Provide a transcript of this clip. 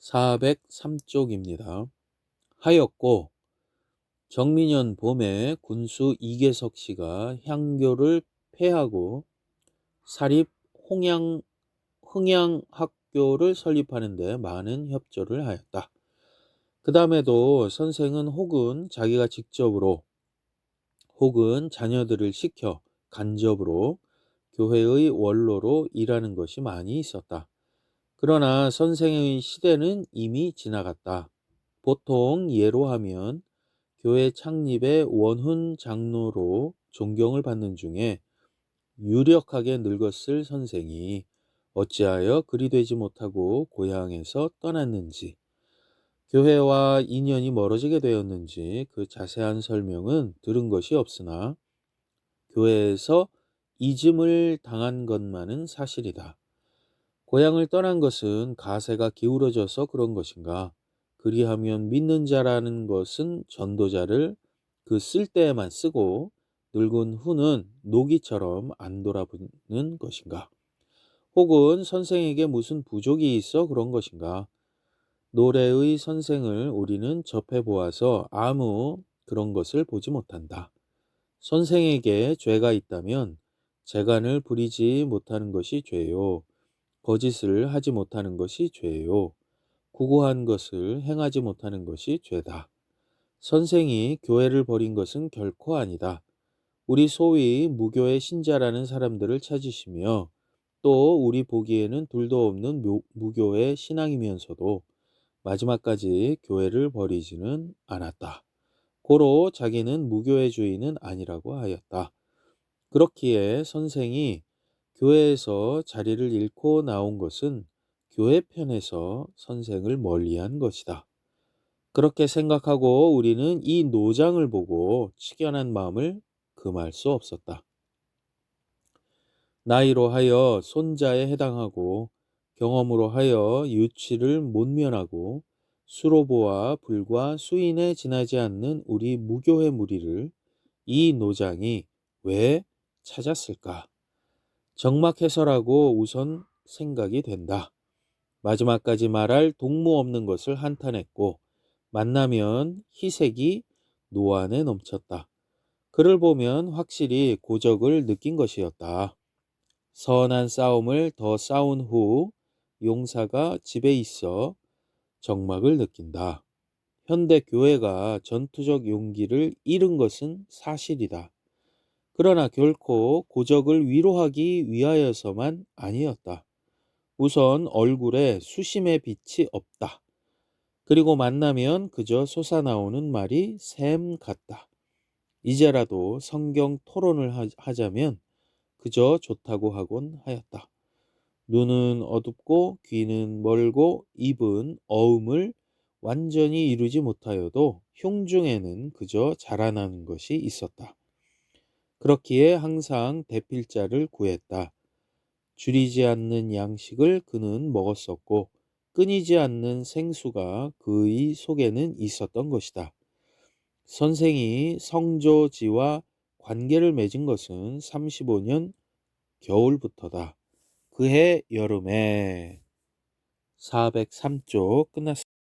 403쪽입니다. 하였고 정민년 봄에 군수 이계석 씨가 향교를 폐하고 사립 홍양 흥양학교를 설립하는데 많은 협조를 하였다. 그 다음에도 선생은 혹은 자기가 직접으로 혹은 자녀들을 시켜 간접으로 교회의 원로로 일하는 것이 많이 있었다. 그러나 선생의 시대는 이미 지나갔다. 보통 예로 하면 교회 창립의 원훈 장로로 존경을 받는 중에 유력하게 늙었을 선생이 어찌하여 그리 되지 못하고 고향에서 떠났는지, 교회와 인연이 멀어지게 되었는지 그 자세한 설명은 들은 것이 없으나 교회에서 이즘을 당한 것만은 사실이다. 고향을 떠난 것은 가세가 기울어져서 그런 것인가? 그리하면 믿는 자라는 것은 전도자를 그 쓸 때에만 쓰고 늙은 후는 노기처럼 안 돌아보는 것인가? 혹은 선생에게 무슨 부족이 있어 그런 것인가? 노래의 선생을 우리는 접해 보아서 아무 그런 것을 보지 못한다. 선생에게 죄가 있다면 재간을 부리지 못하는 것이 죄요. 거짓을 하지 못하는 것이 죄요. 구구한 것을 행하지 못하는 것이 죄다. 선생이 교회를 버린 것은 결코 아니다. 우리 소위 무교의 신자라는 사람들을 찾으시며 또 우리 보기에는 둘도 없는 무교의 신앙이면서도 마지막까지 교회를 버리지는 않았다. 고로 자기는 무교의 주인은 아니라고 하였다. 그렇기에 선생이 교회에서 자리를 잃고 나온 것은 교회 편에서 선생을 멀리한 것이다. 그렇게 생각하고 우리는 이 노장을 보고 치견한 마음을 금할 수 없었다. 나이로 하여 손자에 해당하고 경험으로 하여 유치를 못 면하고 수로보와 불과 수인에 지나지 않는 우리 무교의 무리를 이 노장이 왜 찾았을까? 정막 해설하고 우선 생각이 된다. 마지막까지 말할 동무 없는 것을 한탄했고 만나면 희색이 노안에 넘쳤다. 그를 보면 확실히 고적을 느낀 것이었다. 선한 싸움을 더 싸운 후 용사가 집에 있어 정막을 느낀다. 현대 교회가 전투적 용기를 잃은 것은 사실이다. 그러나 결코 고적을 위로하기 위하여서만 아니었다. 우선 얼굴에 수심의 빛이 없다. 그리고 만나면 그저 솟아나오는 말이 샘 같다. 이제라도 성경 토론을 하자면 그저 좋다고 하곤 하였다. 눈은 어둡고 귀는 멀고 입은 어음을 완전히 이루지 못하여도 흉중에는 그저 자라나는 것이 있었다. 그렇기에 항상 대필자를 구했다. 줄이지 않는 양식을 그는 먹었었고 끊이지 않는 생수가 그의 속에는 있었던 것이다. 선생이 성조지와 관계를 맺은 것은 35년 겨울부터다. 그해 여름에 403쪽 끝났습니다.